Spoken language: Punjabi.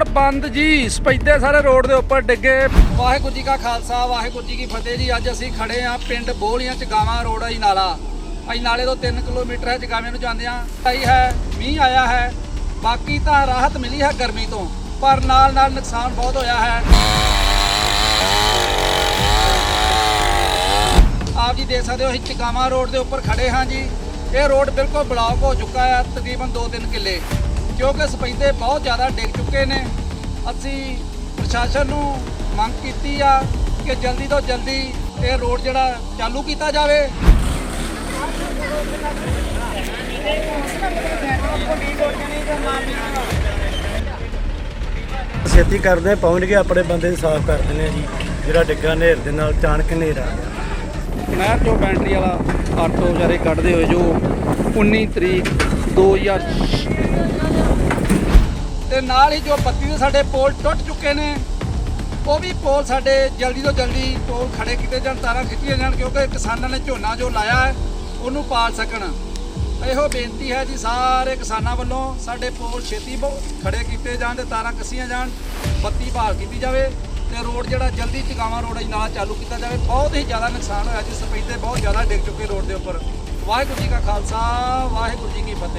ਰੋਡ ਬੰਦ ਜੀ। ਸਪੈਦੇ ਸਾਰੇ ਰੋਡ ਦੇ ਉੱਪਰ ਡਿੱਗੇ। ਵਾਹਿਗੁਰੂ ਜੀ ਕਾ ਖਾਲਸਾ, ਵਾਹਿਗੁਰੂ ਜੀ ਕੀ ਫਤਿਹ ਜੀ। ਅੱਜ ਅਸੀਂ ਖੜੇ ਆ ਪਿੰਡ ਬੋਲੀਆਂ ਚਗਾਵਾ ਰੋਡ ਆਈ ਨਾਲਾ ਆਈ ਨਾਲੇ ਤੋਂ 3 ਕਿਲੋਮੀਟਰ ਹੈ ਜਗਾਵੇਂ ਨੂੰ ਜਾਂਦੇ ਆ ਆਈ ਹੈ, ਮੀਂਹ ਆਇਆ ਹੈ। ਬਾਕੀ ਤਾਂ ਰਾਹਤ ਮਿਲੀ ਹੈ ਗਰਮੀ ਤੋਂ। ਪਰ ਨਾਲ ਨਾਲ ਨੁਕਸਾਨ ਬਹੁਤ ਹੋਇਆ ਹੈ। ਆਪ ਜੀ ਦੇਖ ਸਕਦੇ ਹੋ, ਅਸੀਂ ਚਗਾਵਾ ਰੋਡ ਦੇ ਉੱਪਰ ਖੜੇ ਹਾਂ ਜੀ। ਇਹ ਰੋਡ ਬਿਲਕੁਲ ਬਲੌਕ ਹੋ ਚੁੱਕਾ ਹੈ, ਤਕਰੀਬਨ 2-3 ਕਿੱਲੇ। ਕਿਉਂਕਿ ਸਪੈਦੇ ਬਹੁਤ ਜ਼ਿਆਦਾ ਡਿੱਗ ਚੁੱਕੇ ਨੇ। ਅਸੀਂ ਪ੍ਰਸ਼ਾਸਨ ਨੂੰ ਮੰਗ ਕੀਤੀ ਆ ਕਿ ਜਲਦੀ ਤੋਂ ਜਲਦੀ ਇਹ ਰੋਡ ਜਿਹੜਾ ਚਾਲੂ ਕੀਤਾ ਜਾਵੇ। ਛੇਤੀ ਕਰਦੇ ਪਹੁੰਚ ਗਏ ਆਪਣੇ ਬੰਦੇ ਨੂੰ ਸਾਫ਼ ਕਰ ਦਿੰਦੇ ਆ ਜੀ ਜਿਹੜਾ ਡਿੱਗਾ ਨੇਰ ਦੇ ਨਾਲ ਅਚਾਨਕ ਹਨੇਰ ਆ। ਗਿਆ ਨਹਿਰ ਚੋਂ ਬੈਟਰੀ ਵਾਲਾ ਆਟੋ ਵਿਚਾਰੇ ਕੱਢਦੇ ਹੋਏ ਜੋ 19 ਤਰੀਕ 2000 ਤੇ ਨਾਲ ਹੀ ਜੋ ਬੱਤੀ ਦੇ ਸਾਡੇ ਪੋਲ ਟੁੱਟ ਚੁੱਕੇ ਨੇ, ਉਹ ਵੀ ਪੋਲ ਸਾਡੇ ਜਲਦੀ ਤੋਂ ਜਲਦੀ ਪੋਲ ਖੜੇ ਕੀਤੇ ਜਾਣ, ਤਾਰਾਂ ਖਿੱਚੀਆਂ ਜਾਣ, ਕਿਉਂਕਿ ਕਿਸਾਨਾਂ ਨੇ ਝੋਨਾ ਜੋ ਲਾਇਆ ਹੈ, ਉਹਨੂੰ ਪਾਲ ਸਕਣ। ਇਹੋ ਬੇਨਤੀ ਹੈ ਜੀ ਸਾਰੇ ਕਿਸਾਨਾਂ ਵੱਲੋਂ, ਸਾਡੇ ਪੋਲ ਛੇਤੀ ਬ- ਖੜੇ ਕੀਤੇ ਜਾਣ ਤੇ ਤਾਰਾਂ ਕੱਸੀਆਂ ਜਾਣ, ਬੱਤੀ ਬਹਾਲ ਕੀਤੀ ਜਾਵੇ ਤੇ ਰੋਡ ਜਿਹੜਾ ਜਲਦੀ ਚਗਾਵਾ ਰੋਡ ਨਾਲ ਚਾਲੂ ਕੀਤਾ ਜਾਵੇ। ਬਹੁਤ ਹੀ ਜ਼ਿਆਦਾ ਨੁਕਸਾਨ ਹੋਇਆ ਜੀ ਸਪੈਦੇ ਬਹੁਤ ਜ਼ਿਆਦਾ ਡਿੱਗ ਚੁੱਕੇ ਰੋਡ ਦੇ ਉੱਪਰ। ਵਾਹਿਗੁਰੂ ਜੀ ਕਾ ਖਾਲਸਾ, ਵਾਹਿਗੁਰੂ ਜੀ ਕੀ ਫਤਿਹ।